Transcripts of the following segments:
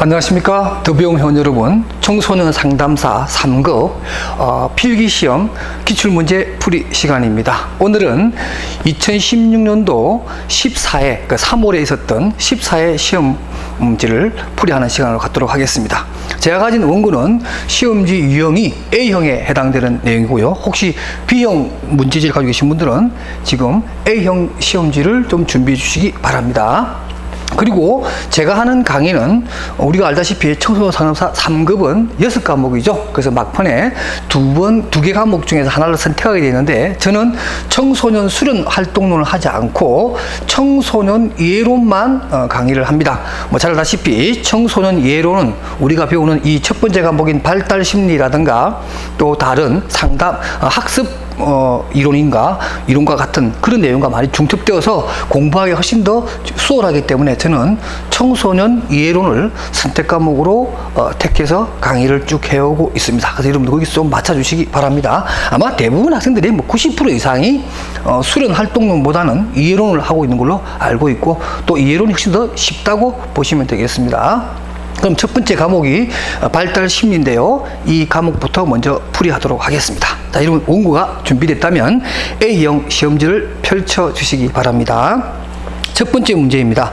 안녕하십니까? 더비용 회원 여러분 청소년 상담사 3급 어, 필기시험 기출문제 풀이 시간입니다. 오늘은 2016년도 14회 그 3월에 있었던 14회 시험 문제를 풀이하는 시간을 갖도록 하겠습니다. 제가 가진 원고는 시험지 유형이 A형에 해당되는 내용이고요. 혹시 B형 문제지를 가지고 계신 분들은 지금 A형 시험지를 좀 준비해 주시기 바랍니다 그리고 제가 하는 강의는 우리가 알다시피 청소년 상담사 3급은 6과목이죠. 그래서 막판에 두 번, 두 개 과목 중에서 하나를 선택하게 되는데 저는 청소년 수련 활동론을 하지 않고 청소년 예론만 어, 강의를 합니다. 뭐 잘 알다시피 청소년 예론은 우리가 배우는 이 첫 번째 과목인 발달 심리라든가 또 다른 상담, 어, 학습 어, 이론인가 이론과 같은 그런 내용과 많이 중첩되어서 공부하기 훨씬 더 수월하기 때문에 저는 청소년 이해론을 선택 과목으로 어, 택해서 강의를 쭉 해오고 있습니다. 그래서 여러분들 거기서 좀 맞춰주시기 바랍니다. 아마 대부분 학생들이 뭐 90% 이상이 어, 수련 활동론보다는 이해론을 하고 있는 걸로 알고 있고 또 이해론이 훨씬 더 쉽다고 보시면 되겠습니다. 그럼 첫 번째 과목이 어, 발달 심리인데요. 이 과목부터 먼저 풀이하도록 하겠습니다. 자, 여러분 원고가 준비됐다면 A형 시험지를 펼쳐 주시기 바랍니다. 첫 번째 문제입니다.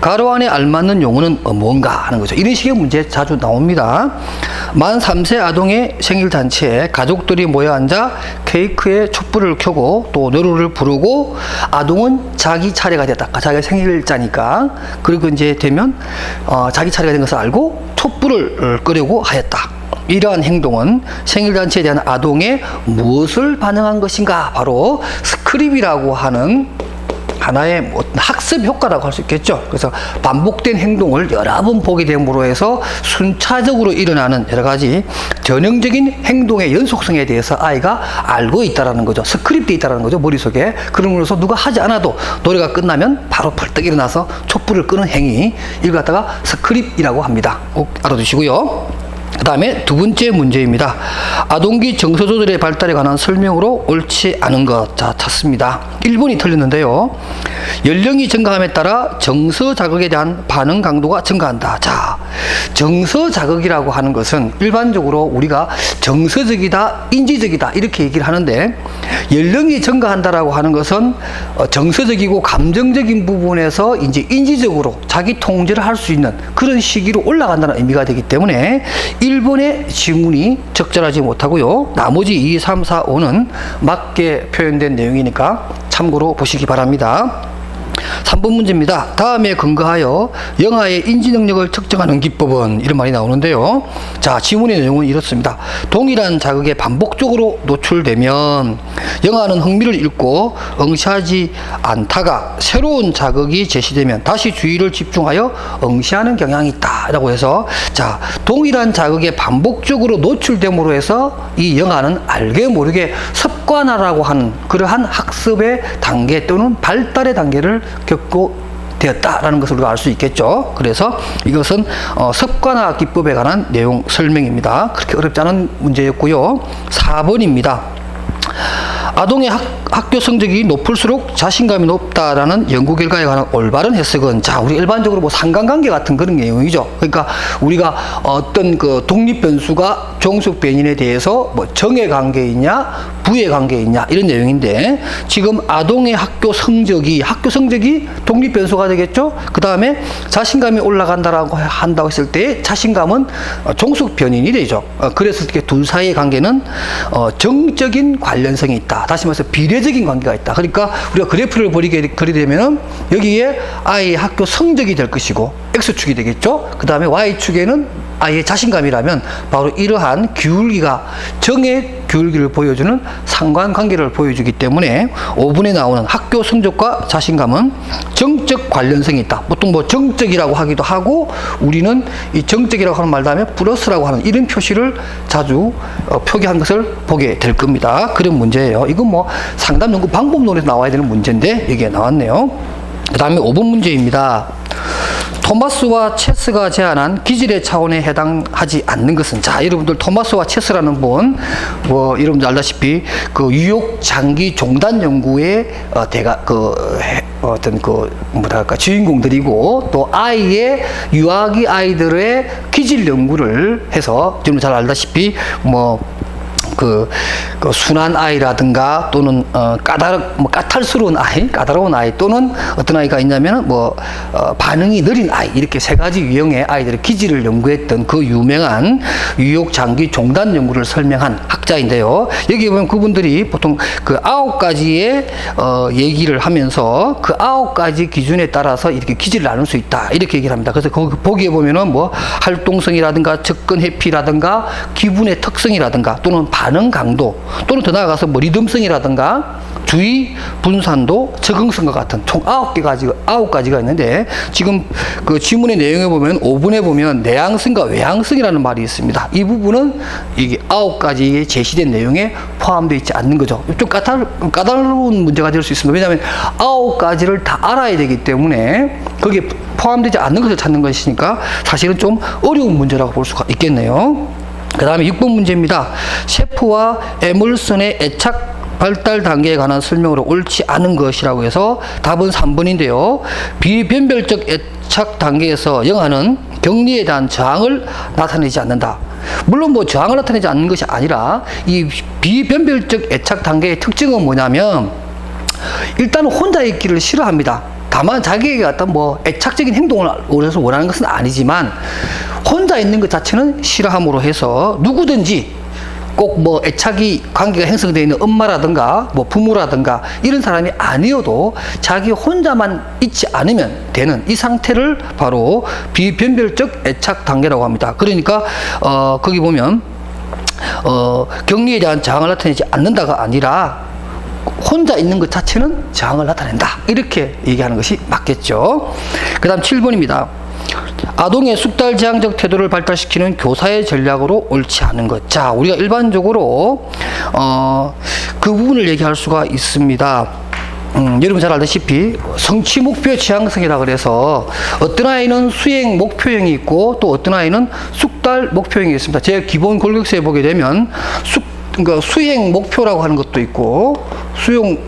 가로 안에 알맞는 용어는 뭔가 하는 거죠. 이런 식의 문제 자주 나옵니다. 만 3세 아동의 생일잔치에 가족들이 모여 앉아 케이크에 촛불을 켜고 또 노래를 부르고 아동은 자기 차례가 됐다. 아까 자기 생일자니까. 그리고 이제 되면 어, 자기 차례가 된 것을 알고 촛불을 끄려고 하였다. 이러한 행동은 생일잔치에 대한 아동의 무엇을 반영한 것인가? 바로 스크립이라고 하는 하나의 뭐 학습 효과라고 할 수 있겠죠. 그래서 반복된 행동을 여러 번 보게 됨으로 해서 순차적으로 일어나는 여러 가지 전형적인 행동의 연속성에 대해서 아이가 알고 있다라는 거죠. 스크립트 있다라는 거죠. 머릿속에. 그러므로서 누가 하지 않아도 노래가 끝나면 바로 벌떡 일어나서 촛불을 끄는 행위. 이걸 갖다가 스크립이라고 합니다. 꼭 알아두시고요. 그 다음에 두 번째 문제입니다. 아동기 정서 조절의 발달에 관한 설명으로 옳지 않은 것. 자, 찾습니다. 1번이 틀렸는데요. 연령이 증가함에 따라 정서 자극에 대한 반응 강도가 증가한다. 자, 정서 자극이라고 하는 것은 일반적으로 우리가 정서적이다, 인지적이다, 이렇게 얘기를 하는데, 연령이 증가한다라고 하는 것은 어, 정서적이고 감정적인 부분에서 이제 인지적으로 자기 통제를 할 수 있는 그런 시기로 올라간다는 의미가 되기 때문에 1번의 지문이 적절하지 못하고요. 나머지 2, 3, 4, 5는 맞게 표현된 내용이니까 참고로 보시기 바랍니다. 3번 문제입니다. 다음에 근거하여 영아의 인지 능력을 측정하는 기법은 이런 말이 나오는데요. 자, 지문의 내용은 이렇습니다. 동일한 자극에 반복적으로 노출되면 영아는 흥미를 잃고 응시하지 않다가 새로운 자극이 제시되면 다시 주의를 집중하여 응시하는 경향이 있다라고 해서 자, 동일한 자극에 반복적으로 노출됨으로 해서 이 영아는 알게 모르게 습관화라고 하는 그러한 학습의 단계 또는 발달의 단계를 겪고 되었다라는 것을 우리가 알 수 있겠죠. 그래서 이것은 어, 습관화 기법에 관한 내용 설명입니다. 그렇게 어렵지 않은 문제였고요. 4번입니다. 아동의 학, 학교 성적이 높을수록 자신감이 높다라는 연구 결과에 관한 올바른 해석은 자 우리 일반적으로 뭐 상관관계 같은 그런 내용이죠. 그러니까 우리가 어떤 그 독립 변수가 종속 변인에 대해서 뭐 정의 관계 있냐 부의 관계 있냐 이런 내용인데 지금 아동의 학교 성적이 학교 성적이 독립 변수가 되겠죠. 그 다음에 자신감이 올라간다라고 한다고 했을 때 자신감은 어, 종속 변인이 되죠. 어, 그래서 이렇게 둘 사이의 관계는 어, 정적인 관련성이 있다. 다시 말해서 비례적인 관계가 있다. 그러니까 우리가 그래프를 버리게 그리되면은 여기에 아이의 학교 성적이 될 것이고 x축이 되겠죠. 그 다음에 y축에는 아이의 자신감이라면 바로 이러한 기울기가 정의 기울기를 보여주는 상관관계를 보여주기 때문에 5분에 나오는 학교 성적과 자신감은 정적 관련성이 있다. 보통 뭐 정적이라고 하기도 하고 우리는 이 정적이라고 하는 말 다음에 플러스라고 하는 이런 표시를 자주 어, 표기한 것을 보게 될 겁니다. 그런 문제예요. 이건 뭐 상담 연구 방법론에서 나와야 되는 문제인데 여기에 나왔네요. 그 다음에 5번 문제입니다. 토마스와 체스가 제안한 기질의 차원에 해당하지 않는 것은 자 여러분들 토마스와 체스라는 분 뭐 여러분들 알다시피 그 유혹 장기 종단 연구의 어, 대가 그 해- 어떤 그 뭐랄까 주인공들이고 또 아이의 유아기 아이들의 기질 연구를 해서 여러분 잘 알다시피 뭐 그, 그 순한 아이라든가 또는 어, 까다롭 뭐 까탈스러운 아이, 까다로운 아이 또는 어떤 아이가 있냐면 뭐 어, 반응이 느린 아이 이렇게 세 가지 유형의 아이들의 기질을 연구했던 그 유명한 유혹 장기 종단 연구를 설명한 학자인데요. 여기 보면 그분들이 보통 그 아홉 가지의 어, 얘기를 하면서 그 아홉 가지 기준에 따라서 이렇게 기질을 나눌 수 있다 이렇게 얘기를 합니다. 그래서 거기 보기에 보면은 뭐 활동성이라든가 접근 회피라든가 기분의 특성이라든가 또는 반응 강도 또는 더 나아가서 뭐 리듬성이라든가 주의 분산도 적응성과 같은 총 아홉 개 가지 아홉 가지가 있는데 지금 그 지문의 내용에 보면 5분에 보면 내향성과 외향성이라는 말이 있습니다. 이 부분은 이게 아홉 가지의 제시된 내용에 포함되어 있지 않는 거죠. 좀 까다로, 까다로운 문제가 될 수 있습니다. 왜냐하면 아홉 가지를 다 알아야 되기 때문에 거기에 포함되지 않는 것을 찾는 것이니까 사실은 좀 어려운 문제라고 볼 수가 있겠네요. 그 다음에 6번 문제입니다. 셰프와 에물슨의 애착 발달 단계에 관한 설명으로 옳지 않은 것이라고 해서 답은 3번인데요. 비변별적 애착 단계에서 영아는 격리에 대한 저항을 나타내지 않는다. 물론 뭐 저항을 나타내지 않는 것이 아니라 이 비변별적 애착 단계의 특징은 뭐냐면 일단 혼자 있기를 싫어합니다. 다만 자기에게 어떤 뭐 애착적인 행동을 원해서 원하는 것은 아니지만 혼자 있는 것 자체는 싫어함으로 해서 누구든지 꼭 뭐 애착이 관계가 형성되어 있는 엄마라든가 뭐 부모라든가 이런 사람이 아니어도 자기 혼자만 있지 않으면 되는 이 상태를 바로 비변별적 애착 단계라고 합니다. 그러니까 어 거기 보면 어 격리에 대한 저항을 나타내지 않는다가 아니라 혼자 있는 것 자체는 저항을 나타낸다. 이렇게 얘기하는 것이 맞겠죠. 그 다음 7번입니다. 아동의 숙달 지향적 태도를 발달시키는 교사의 전략으로 옳지 않은 것. 자, 우리가 일반적으로, 어, 그 부분을 얘기할 수가 있습니다. 음, 여러분 잘 알다시피 성취 목표 지향성이라 그래서 어떤 아이는 수행 목표형이 있고 또 어떤 아이는 숙달 목표형이 있습니다. 제 기본 골격서에 보게 되면 숙 그러니까 수행 목표라고 하는 것도 있고 수용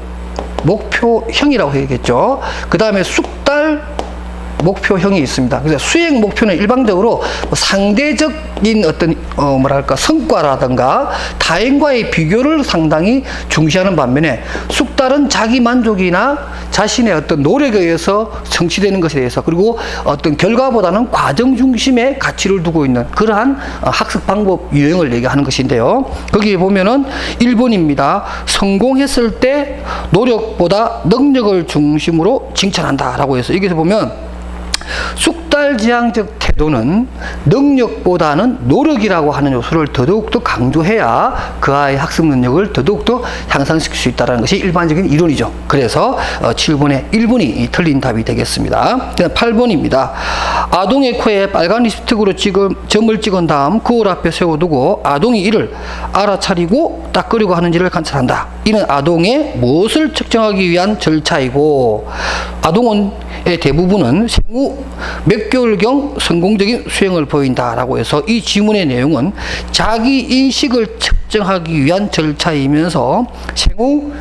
목표형이라고 해야겠죠. 그 다음에 숙달 목표형이 있습니다. 그래서 수행 목표는 일반적으로 뭐 상대적인 어떤 어 뭐랄까 성과라든가 타인과의 비교를 상당히 중시하는 반면에 숙달은 자기 만족이나 자신의 어떤 노력에 의해서 성취되는 것에 대해서 그리고 어떤 결과보다는 과정 중심의 가치를 두고 있는 그러한 어, 학습 방법 유형을 얘기하는 것인데요. 거기에 보면은 1번입니다. 성공했을 때 노력보다 능력을 중심으로 칭찬한다라고 해서 여기서 보면 숙달지향적 태도는 능력보다는 노력이라고 하는 요소를 더더욱더 강조해야 그 아이의 학습 능력을 더더욱더 향상시킬 수 있다는 것이 일반적인 이론이죠. 그래서 어, 7번의 1번이 틀린 답이 되겠습니다. 8번입니다. 아동의 코에 빨간 립스틱으로 찍은, 점을 찍은 다음 거울 앞에 세워두고 아동이 이를 알아차리고 닦으려고 하는지를 관찰한다. 이는 아동의 무엇을 측정하기 위한 절차이고 아동은 의 대부분은 생후 몇 개월경 성 공적인 수행을 보인다라고 해서 이 지문의 내용은 자기 인식을 측정하기 위한 절차이면서 생후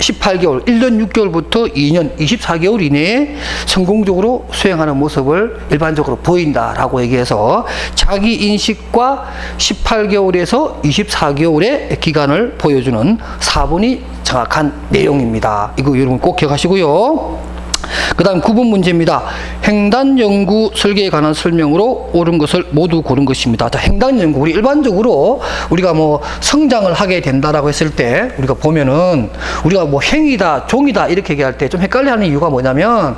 18개월, 1년 6개월부터 2년 24개월 이내에 성공적으로 수행하는 모습을 일반적으로 보인다라고 얘기해서 자기 인식과 18개월에서 24개월의 기간을 보여주는 4번이 정확한 내용입니다. 이거 여러분 꼭 기억하시고요. 그 다음 9번 문제입니다. 횡단 연구 설계에 관한 설명으로 옳은 것을 모두 고른 것입니다. 자, 횡단 연구. 우리 일반적으로 우리가 뭐 성장을 하게 된다라고 했을 때 우리가 보면은 우리가 뭐 행이다, 종이다 이렇게 얘기할 때 좀 헷갈려 하는 이유가 뭐냐면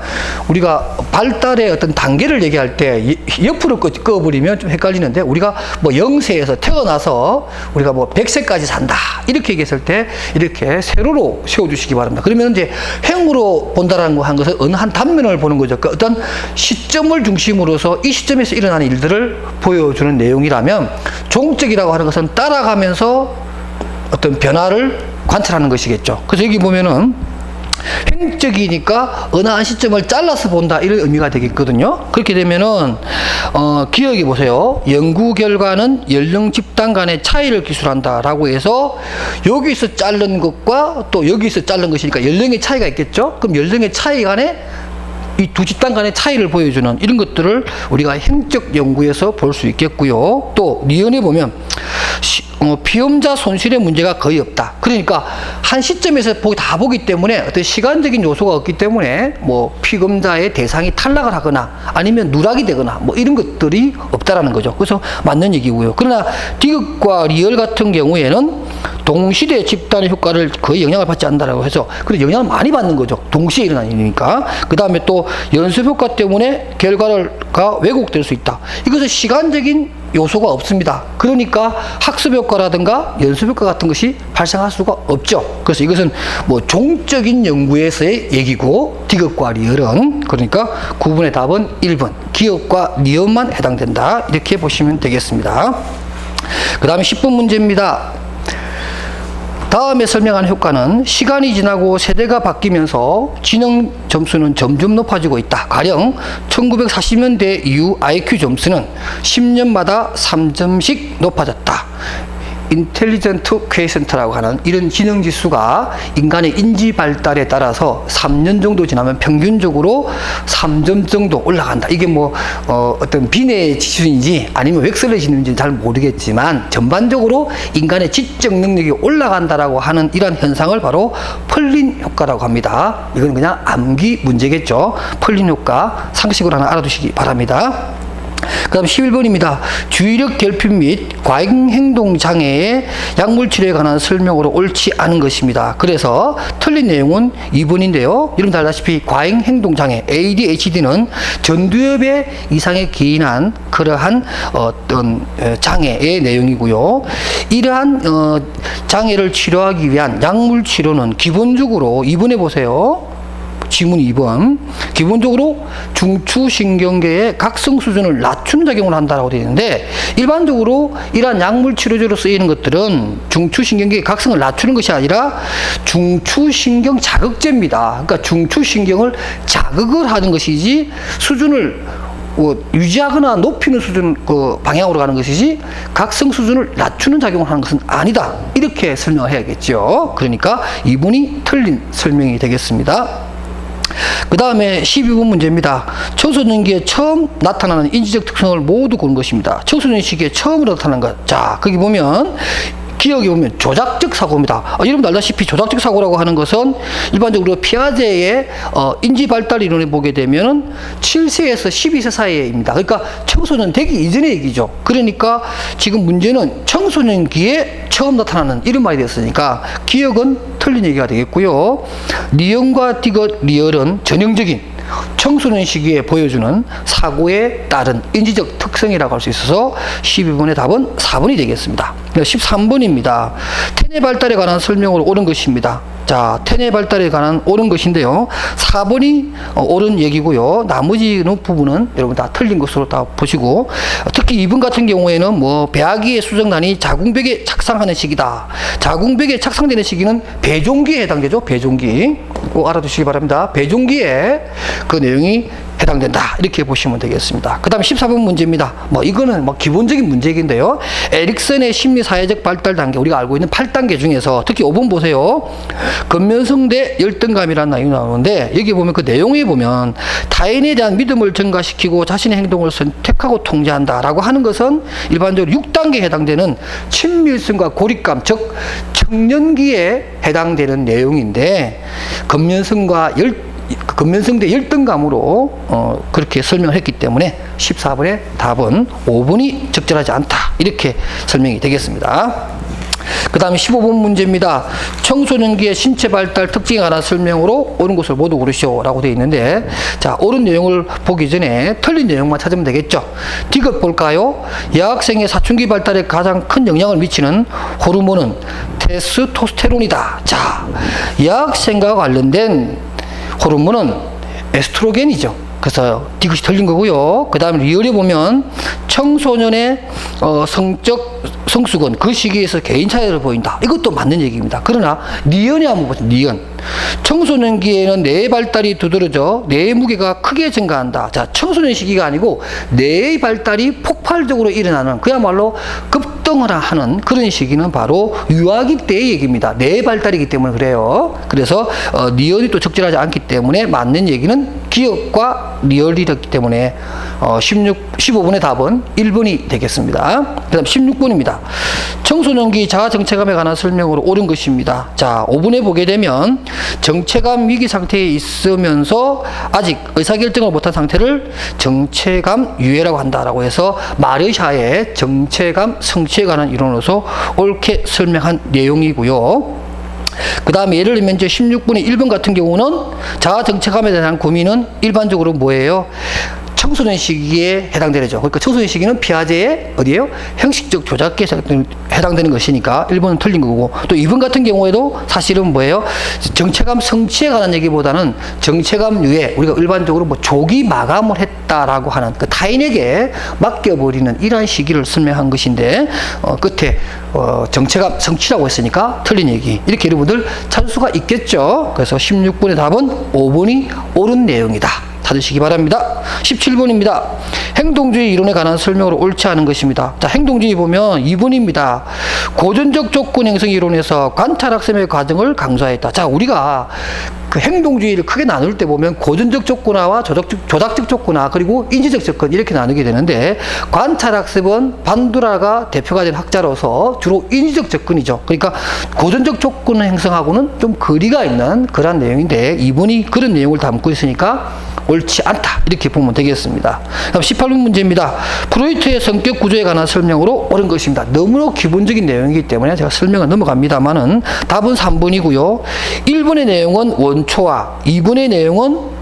우리가 발달의 어떤 단계를 얘기할 때 이- 옆으로 꺼- 꺼버리면 좀 헷갈리는데 우리가 뭐 0세에서 태어나서 우리가 뭐 100세까지 산다. 이렇게 얘기했을 때 이렇게 세로로 세워주시기 바랍니다. 그러면 이제 행으로 본다라는 거 한 것은 어느 한 단면을 보는 거죠. 그 어떤 시점을 중심으로서 이 시점에서 일어나는 일들을 보여주는 내용이라면 종적이라고 하는 것은 따라가면서 어떤 변화를 관찰하는 것이겠죠. 그래서 여기 보면은 횡적이니까 어느 한 시점을 잘라서 본다 이런 의미가 되겠거든요. 그렇게 되면은 어, 기억해 보세요. 연구 결과는 연령 집단 간의 차이를 기술한다라고 해서 여기서 자른 것과 또 여기서 자른 것이니까 연령의 차이가 있겠죠. 그럼 연령의 차이 간에 이 두 집단 간의 차이를 보여주는 이런 것들을 우리가 행적 연구에서 볼 수 있겠고요. 또 니은에 보면 시- 어, 피험자 손실의 문제가 거의 없다. 그러니까 한 시점에서 보기 다 보기 때문에 어떤 시간적인 요소가 없기 때문에 뭐 피검자의 대상이 탈락을 하거나 아니면 누락이 되거나 뭐 이런 것들이 없다라는 거죠. 그래서 맞는 얘기고요. 그러나 디귿과 리얼 같은 경우에는 동시대 집단의 효과를 거의 영향을 받지 않는다라고 해서 그래 영향을 많이 받는 거죠. 동시에 일어나는 일이니까. 그 다음에 또 연습 효과 때문에 결과가 왜곡될 수 있다. 이것은 시간적인 요소가 없습니다. 그러니까 학습 효과라든가 연습 효과 같은 것이 발생할 수가 없죠. 그래서 이것은 뭐 종적인 연구에서의 얘기고 디귿과 리얼은 그러니까 9번의 답은 1번 기업과 니은만 해당된다. 이렇게 보시면 되겠습니다. 그 다음에 10번 문제입니다. 다음에 설명한 효과는 시간이 지나고 세대가 바뀌면서 지능 점수는 점점 높아지고 있다. 가령 1940년대 이후 IQ 점수는 10년마다 3점씩 높아졌다. 인텔리전트 퀘이센터라고 하는 이런 지능 지수가 인간의 인지 발달에 따라서 3년 정도 지나면 평균적으로 3점 정도 올라간다. 이게 뭐 어, 어떤 비례 지수인지 아니면 웩슬의 지수인지 잘 모르겠지만 전반적으로 인간의 지적 능력이 올라간다라고 하는 이런 현상을 바로 펄린 효과라고 합니다. 이건 그냥 암기 문제겠죠. 펄린 효과 상식으로 하나 알아두시기 바랍니다. 그 다음 11번입니다. 주의력 결핍 및 과잉 행동 장애의 약물 치료에 관한 설명으로 옳지 않은 것입니다. 그래서 틀린 내용은 2번인데요. 여러분 알다시피 과잉 행동 장애 ADHD는 전두엽의 이상에 기인한 그러한 어떤 어, 장애의 내용이고요. 이러한 어, 장애를 치료하기 위한 약물 치료는 기본적으로 2번에 보세요. 지문 2번. 기본적으로 중추신경계의 각성 수준을 낮추는 작용을 한다라고 되어 있는데 일반적으로 이러한 약물 치료제로 쓰이는 것들은 중추신경계의 각성을 낮추는 것이 아니라 중추신경 자극제입니다. 그러니까 중추신경을 자극을 하는 것이지 수준을 뭐 유지하거나 높이는 수준 그 방향으로 가는 것이지 각성 수준을 낮추는 작용을 하는 것은 아니다. 이렇게 설명을 해야겠죠. 그러니까 이분이 틀린 설명이 되겠습니다. 그 다음에 12번 문제입니다. 청소년기에 처음 나타나는 인지적 특성을 모두 고른 것입니다. 청소년 시기에 처음으로 나타난 것. 자, 거기 보면 기억에 보면 조작적 사고입니다. 아, 여러분도 알다시피 조작적 사고라고 하는 것은 일반적으로 피아제의 어, 인지 발달 이론에 보게 되면은 7세에서 12세 사이에입니다. 그러니까 청소년 되기 이전의 얘기죠. 그러니까 지금 문제는 청소년기에 처음 나타나는 이런 말이 됐으니까 기억은 틀린 얘기가 되겠고요. 리언과 디귿 리얼은 전형적인 청소년 시기에 보여주는 사고에 따른 인지적 특성이라고 할 수 있어서 12번의 답은 4번이 되겠습니다. 13번입니다. 태뇌 발달에 관한 설명으로 옳은 것입니다. 자, 태뇌 발달에 관한 옳은 것인데요. 4번이 어, 옳은 얘기고요. 나머지 부분은 여러분 다 틀린 것으로 다 보시고 특히 2번 같은 경우에는 뭐 배아기의 수정란이 자궁벽에 착상하는 시기다. 자궁벽에 착상되는 시기는 배종기에 해당되죠. 배종기. 꼭 알아두시기 바랍니다. 배종기에 그 내용이 해당된다. 이렇게 보시면 되겠습니다. 그 다음 14번 문제입니다. 뭐 이거는 뭐 기본적인 문제인데요. 에릭슨의 심리 사회적 발달 단계, 우리가 알고 있는 8단계 중에서 특히 5번 보세요. 근면성대 열등감이라는 내용이 나오는데 여기 보면 그 내용에 보면 타인에 대한 믿음을 증가시키고 자신의 행동을 선택하고 통제한다 라고 하는 것은 일반적으로 6단계에 해당되는 친밀성과 고립감, 즉 청년기에 해당되는 내용인데 근면성과 열그 근면성대 열등감으로 어, 그렇게 설명을 했기 때문에 14번의 답은 5번이 적절하지 않다. 이렇게 설명이 되겠습니다. 그 다음에 15번 문제입니다. 청소년기의 신체 발달 특징에 관한 설명으로 옳은 것을 모두 고르시오. 라고 되어 있는데, 자, 옳은 내용을 보기 전에 틀린 내용만 찾으면 되겠죠. 디귿 볼까요? 여학생의 사춘기 발달에 가장 큰 영향을 미치는 호르몬은 테스토스테론이다. 자, 여학생과 관련된 호르몬은 에스트로겐이죠. 그래서 디귿이 틀린 거고요. 그 다음에 리얼에 보면 청소년의 어, 성적 성숙은 그 시기에서 개인 차이를 보인다. 이것도 맞는 얘기입니다. 그러나 니언이 한번 보세요. 니언. 청소년기에는 뇌의 발달이 두드러져 뇌의 무게가 크게 증가한다. 자, 청소년 시기가 아니고 뇌의 발달이 폭발적으로 일어나는 그야말로 급등을 하는 그런 시기는 바로 유아기 때의 얘기입니다. 뇌의 발달이기 때문에 그래요. 그래서 어, 리얼이 또 적절하지 않기 때문에 맞는 얘기는 기억과 리얼이었기 때문에 어, 16, 15번의 답은 1번이 되겠습니다. 그 다음 16번입니다. 청소년기 자아 정체감에 관한 설명으로 옳은 것입니다. 자, 5번에 보게 되면 정체감 위기 상태에 있으면서 아직 의사결정을 못한 상태를 정체감 유예라고 한다라고 해서 마르샤의 정체감 성취에 관한 이론으로서 옳게 설명한 내용이고요. 그 다음에 예를 들면 이제 16분의 1번 같은 경우는 자아 정체감에 대한 고민은 일반적으로 뭐예요? 청소년 시기에 해당되죠. 그러니까 청소년 시기는 피아제의 어디예요? 형식적 조작에 해당되는 것이니까 1번은 틀린 거고 또 2번 같은 경우에도 사실은 뭐예요? 정체감 성취에 관한 얘기보다는 정체감 유예 우리가 일반적으로 뭐 조기 마감을 했다라고 하는 그 타인에게 맡겨버리는 이러한 시기를 설명한 것인데 어, 끝에 어, 정체감 성취라고 했으니까 틀린 얘기 이렇게 여러분들 찾을 수가 있겠죠. 그래서 16번의 답은 5번이 옳은 내용이다. 찾으시기 바랍니다. 17번입니다. 행동주의 이론에 관한 설명으로 옳지 않은 것입니다. 자, 행동주의 보면 2번입니다. 고전적 조건 형성 이론에서 관찰 학습의 과정을 강조하였다. 자, 우리가 그 행동주의를 크게 나눌 때 보면 고전적 조건화와 조작적, 조작적 조건화 그리고 인지적 조건 이렇게 나누게 되는데 관찰학습은 반두라가 대표가 된 학자로서 주로 인지적 접근이죠. 그러니까 고전적 조건을 형성하고는 좀 거리가 있는 그런 내용인데 이분이 그런 내용을 담고 있으니까 옳지 않다 이렇게 보면 되겠습니다. 다음 18번 문제입니다. 프로이트의 성격 구조에 관한 설명으로 옳은 것입니다. 너무나 기본적인 내용이기 때문에 제가 설명을 넘어갑니다만은 답은 3번이고요. 1번의 내용은 원초와 2번의 내용은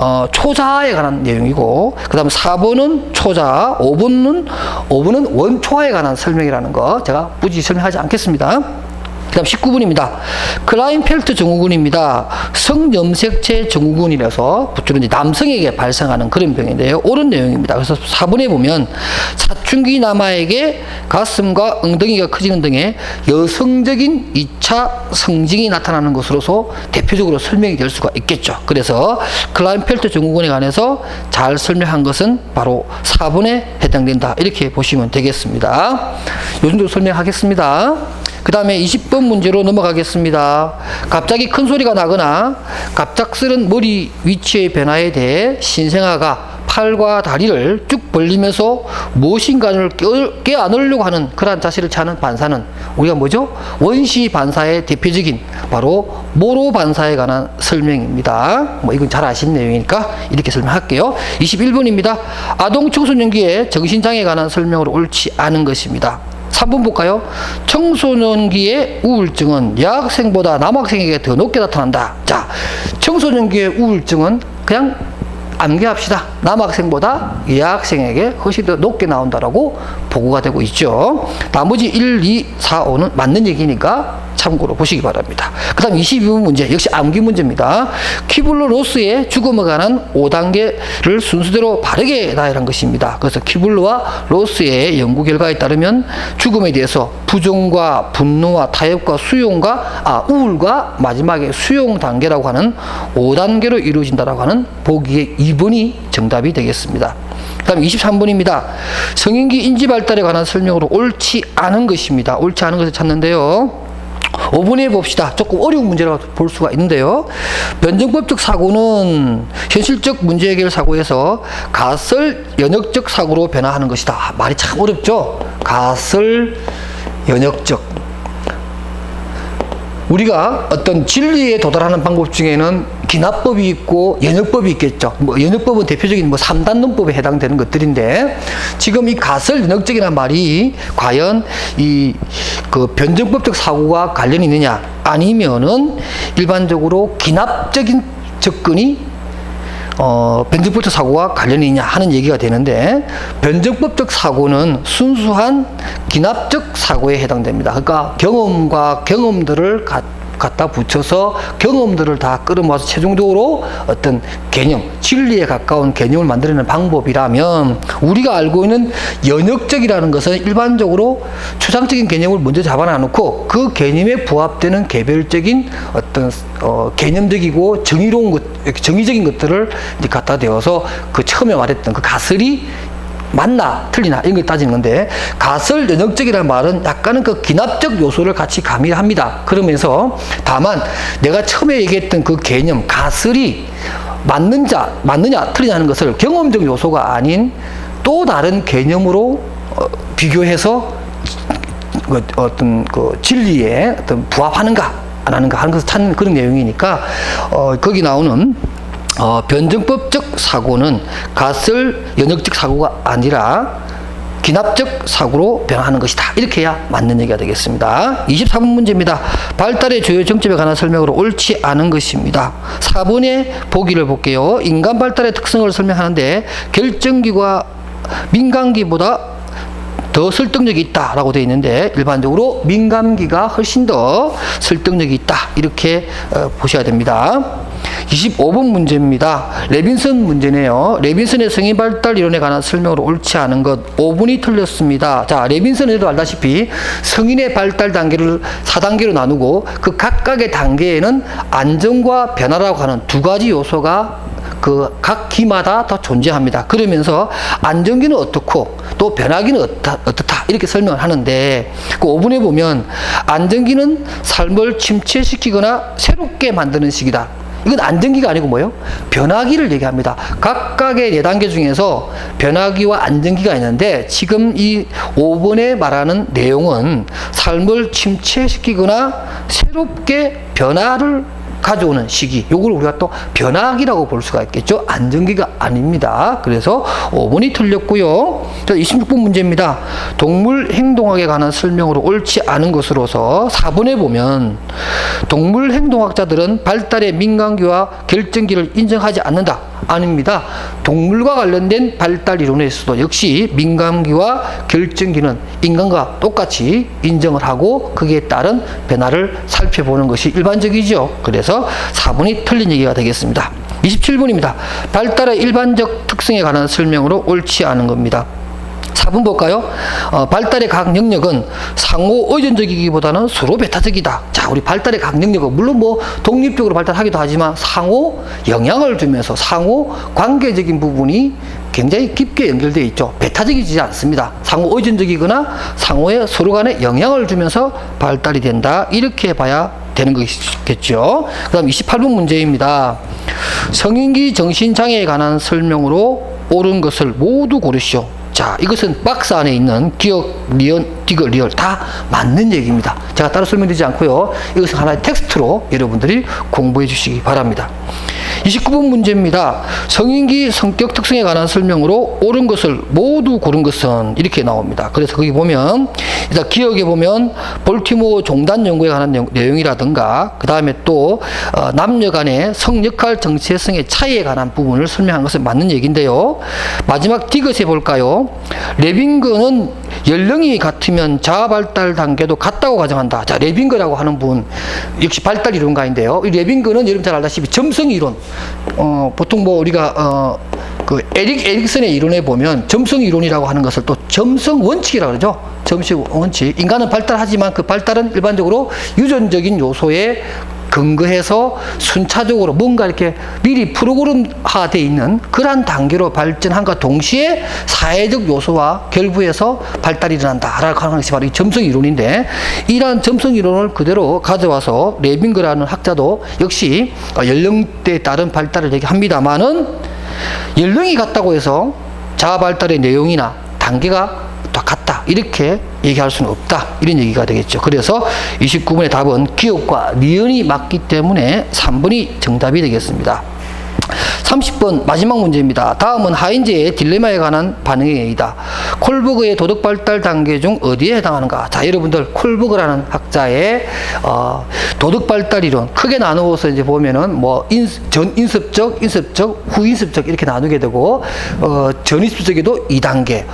어, 초자에 관한 내용이고, 그 다음 4번은 초자, 5번은, 5번은 원초화에 관한 설명이라는 거 제가 굳이 설명하지 않겠습니다. 그 다음 19분입니다. 클라인펠트 증후군입니다. 성염색체 증후군이라서 주로 남성에게 발생하는 그런 병인데요. 옳은 내용입니다. 그래서 4번에 보면 사춘기 남아에게 가슴과 엉덩이가 커지는 등의 여성적인 2차 성징이 나타나는 것으로서 대표적으로 설명이 될 수가 있겠죠. 그래서 클라인펠트 증후군에 관해서 잘 설명한 것은 바로 4번에 해당된다. 이렇게 보시면 되겠습니다. 요 정도 설명하겠습니다. 그 다음에 20번 문제로 넘어가겠습니다. 갑자기 큰 소리가 나거나 갑작스런 머리 위치의 변화에 대해 신생아가 팔과 다리를 쭉 벌리면서 무엇인가를 껴- 껴안으려고 하는 그러한 자세를 취하는 반사는 우리가 뭐죠? 원시 반사의 대표적인 바로 모로 반사에 관한 설명입니다. 뭐 이건 잘 아시는 내용이니까 이렇게 설명할게요. 21번입니다. 아동 청소년기의 정신장애에 관한 설명으로 옳지 않은 것입니다. 3번 볼까요? 청소년기의 우울증은 여학생보다 남학생에게 더 높게 나타난다. 자, 청소년기의 우울증은 그냥 암기합시다. 남학생보다 여학생에게 훨씬 더 높게 나온다라고 보고가 되고 있죠. 나머지 1, 2, 4, 5는 맞는 얘기니까 참고로 보시기 바랍니다. 그 다음 22번 문제, 역시 암기 문제입니다. 키블러 로스의 죽음에 관한 5단계를 순서대로 바르게 나열한 것입니다. 그래서 키블러와 로스의 연구 결과에 따르면 죽음에 대해서 부정과 분노와 타협과 수용과, 아, 우울과 마지막에 수용 단계라고 하는 5단계로 이루어진다라고 하는 보기에 2번이 정답이 되겠습니다. 그 다음 23번입니다. 성인기 인지 발달에 관한 설명으로 옳지 않은 것입니다. 옳지 않은 것을 찾는데요. 5번에 봅시다. 조금 어려운 문제라고 볼 수가 있는데요. 변정법적 사고는 현실적 문제 해결 사고에서 가설 연역적 사고로 변화하는 것이다. 아, 말이 참 어렵죠? 가설 연역적. 우리가 어떤 진리에 도달하는 방법 중에는 기납법이 있고 연역법이 있겠죠. 뭐 연역법은 대표적인 뭐 3단 논법에 해당되는 것들인데 지금 이 가설 연역적이라는 말이 과연 이 그 변정법적 사고와 관련이 있느냐 아니면은 일반적으로 기납적인 접근이 어, 변정법적 사고와 관련이 있냐 하는 얘기가 되는데 변정법적 사고는 순수한 기납적 사고에 해당됩니다. 그러니까 경험과 경험들을 가, 갖다 붙여서 경험들을 다 끌어모아서 최종적으로 어떤 개념, 진리에 가까운 개념을 만들어내는 방법이라면 우리가 알고 있는 연역적이라는 것은 일반적으로 추상적인 개념을 먼저 잡아놔놓고 그 개념에 부합되는 개별적인 어떤 어, 개념적이고 정의로운 것, 이렇게 정의적인 것들을 이제 갖다 대어서 그 처음에 말했던 그 가설이 맞나 틀리나 이런 걸 따지는 건데 가설 연역적이라는 말은 약간은 그 기납적 요소를 같이 가미합니다. 그러면서 다만 내가 처음에 얘기했던 그 개념 가설이 맞는 자 맞느냐 틀리냐는 것을 경험적 요소가 아닌 또 다른 개념으로 어, 비교해서 그 어떤 그 진리에 어떤 부합하는가 안 하는가 하는 것을 찾는 그런 내용이니까 어, 거기 나오는 어, 변증법적 사고는 가설 연역적 사고가 아니라 기납적 사고로 변화하는 것이다. 이렇게 해야 맞는 얘기가 되겠습니다. 23번 문제입니다. 발달의 주요 정점에 관한 설명으로 옳지 않은 것입니다. 4번의 보기를 볼게요. 인간 발달의 특성을 설명하는데 결정기와 민간기보다 더 설득력이 있다라고 되어 있는데 일반적으로 민감기가 훨씬 더 설득력이 있다 이렇게 어, 보셔야 됩니다. 25번 문제입니다. 레빈슨 문제네요. 레빈슨의 성인 발달 이론에 관한 설명으로 옳지 않은 것 5분이 틀렸습니다. 자, 레빈슨에도 알다시피 성인의 발달 단계를 4단계로 나누고 그 각각의 단계에는 안정과 변화라고 하는 두 가지 요소가 그 각 기마다 다 존재합니다. 그러면서 안정기는 어떻고 또 변화기는 어떻다, 어떻다 이렇게 설명을 하는데 그 5분에 보면 안정기는 삶을 침체시키거나 새롭게 만드는 시기다. 이건 안정기가 아니고 뭐예요? 변화기를 얘기합니다. 각각의 네 단계 중에서 변화기와 안정기가 있는데 지금 이 5번에 말하는 내용은 삶을 침체시키거나 새롭게 변화를 가져오는 시기. 요걸 우리가 또 변화기라고 볼 수가 있겠죠. 안정기가 아닙니다. 그래서 5번이 틀렸고요. 자, 26번 문제입니다. 동물 행동학에 관한 설명으로 옳지 않은 것으로서 4번에 보면 동물 행동학자들은 발달의 민간기와 결정기를 인정하지 않는다. 아닙니다. 동물과 관련된 발달 이론에서도 역시 민감기와 결정기는 인간과 똑같이 인정을 하고 거기에 따른 변화를 살펴보는 것이 일반적이죠. 그래서 4번이 틀린 얘기가 되겠습니다. 27번입니다. 발달의 일반적 특성에 관한 설명으로 옳지 않은 겁니다. 4번 볼까요? 어, 발달의 각 영역은 상호 의존적이기보다는 서로 배타적이다. 자, 우리 발달의 각 영역은 물론 뭐 독립적으로 발달하기도 하지만 상호 영향을 주면서 상호 관계적인 부분이 굉장히 깊게 연결되어 있죠. 배타적이지 않습니다. 상호 의존적이거나 상호에 서로 간에 영향을 주면서 발달이 된다. 이렇게 봐야 되는 것이겠죠. 그 다음 28번 문제입니다. 성인기 정신장애에 관한 설명으로 옳은 것을 모두 고르시오. 자, 이것은 박스 안에 있는 기억, 리언, 디귿, 리얼 다 맞는 얘기입니다. 제가 따로 설명드리지 않고요. 이것은 하나의 텍스트로 여러분들이 공부해 주시기 바랍니다. 29번 문제입니다. 성인기 성격 특성에 관한 설명으로 옳은 것을 모두 고른 것은 이렇게 나옵니다. 그래서 거기 보면 일단 기억에 보면 볼티모어 종단 연구에 관한 내용- 내용이라든가 그 다음에 또 어, 남녀 간의 성역할 정체성의 차이에 관한 부분을 설명한 것은 맞는 얘기인데요. 마지막 디귿에 볼까요? 레빙거는 연령이 같으면 자아 발달 단계도 같다고 가정한다. 자, 레빙거라고 하는 분 역시 발달 이론가인데요. 이 레빙거는 여러분 잘 알다시피 점성 이론. 어, 보통 뭐 우리가 어, 그 에릭 에릭슨의 이론에 보면 점성 이론이라고 하는 것을 또 점성 원칙이라고 그러죠. 점성 원칙. 인간은 발달하지만 그 발달은 일반적으로 유전적인 요소에 근거해서 순차적으로 뭔가 이렇게 미리 프로그램화되어 있는 그러한 단계로 발전한과 동시에 사회적 요소와 결부해서 발달이 일어난다라고 하는 것이 바로 이 점성 이론인데 이러한 점성 이론을 그대로 가져와서 레빙거라는 학자도 역시 연령대에 따른 발달을 얘기합니다만은 연령이 같다고 해서 자아 발달의 내용이나 단계가 다 같다. 이렇게 얘기할 수는 없다. 이런 얘기가 되겠죠. 그래서 29번의 답은 기억과 니은이 맞기 때문에 3번이 정답이 되겠습니다 30번 마지막 문제입니다. 다음은 하인제의 딜레마에 관한 반응이다. 콜버그의 도덕 발달 단계 중 어디에 해당하는가? 자, 여러분들 콜버그라는 학자의 어, 도덕 발달 이론 크게 나누어서 이제 보면은 뭐 인, 전인습적, 인습적, 후인습적 이렇게 나누게 되고 어, 전인습적에도 2단계,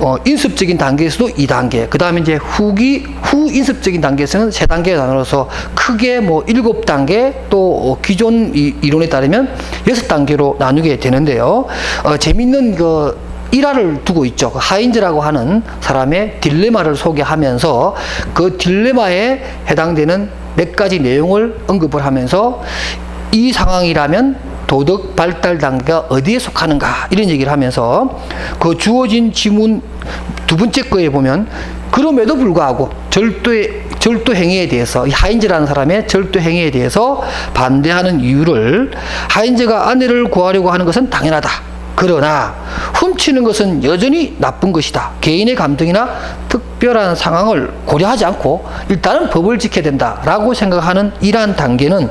어, 인습적인 단계에서도 2단계, 그 다음에 이제 후기 후인습적인 단계에서는 3단계가 나눠서 크게 뭐 7단계 또 어, 기존 이, 이론에 따르면 6단계 로 나누게 되는데요. 어, 재밌는 그 일화를 두고 있죠. 그 하인즈라고 하는 사람의 딜레마를 소개하면서 그 딜레마에 해당되는 몇 가지 내용을 언급을 하면서 이 상황이라면 도덕 발달 단계가 어디에 속하는가 이런 얘기를 하면서 그 주어진 지문 두 번째 거에 보면 그럼에도 불구하고 절도 절도 행위에 대해서 이 하인즈라는 사람의 절도 행위에 대해서 반대하는 이유를 하인즈가 아내를 구하려고 하는 것은 당연하다. 그러나 훔치는 것은 여전히 나쁜 것이다. 개인의 감정이나 특별한 상황을 고려하지 않고 일단은 법을 지켜야 된다라고 생각하는 이러한 단계는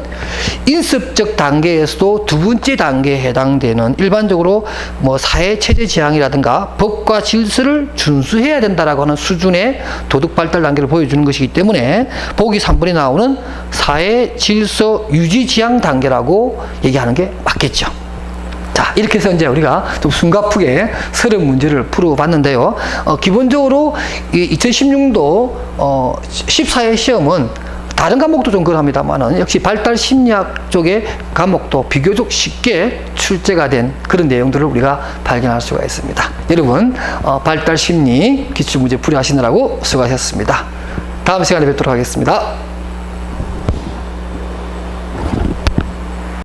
인습적 단계에서도 두 번째 단계에 해당되는 일반적으로 뭐 사회 체제 지향이라든가 법과 질서를 준수해야 된다라고 하는 수준의 도덕 발달 단계를 보여주는 것이기 때문에 보기 3번에 나오는 사회 질서 유지 지향 단계라고 얘기하는 게 맞겠죠. 자, 이렇게 해서 이제 우리가 좀 숨가쁘게 서른 문제를 풀어봤는데요. 어, 기본적으로 이 2016도 어, 14회 시험은 다른 과목도 좀 그럽니다만은 역시 발달 심리학 쪽의 과목도 비교적 쉽게 출제가 된 그런 내용들을 우리가 발견할 수가 있습니다. 여러분, 어, 발달 심리 기출 문제 풀이하시느라고 수고하셨습니다. 다음 시간에 뵙도록 하겠습니다.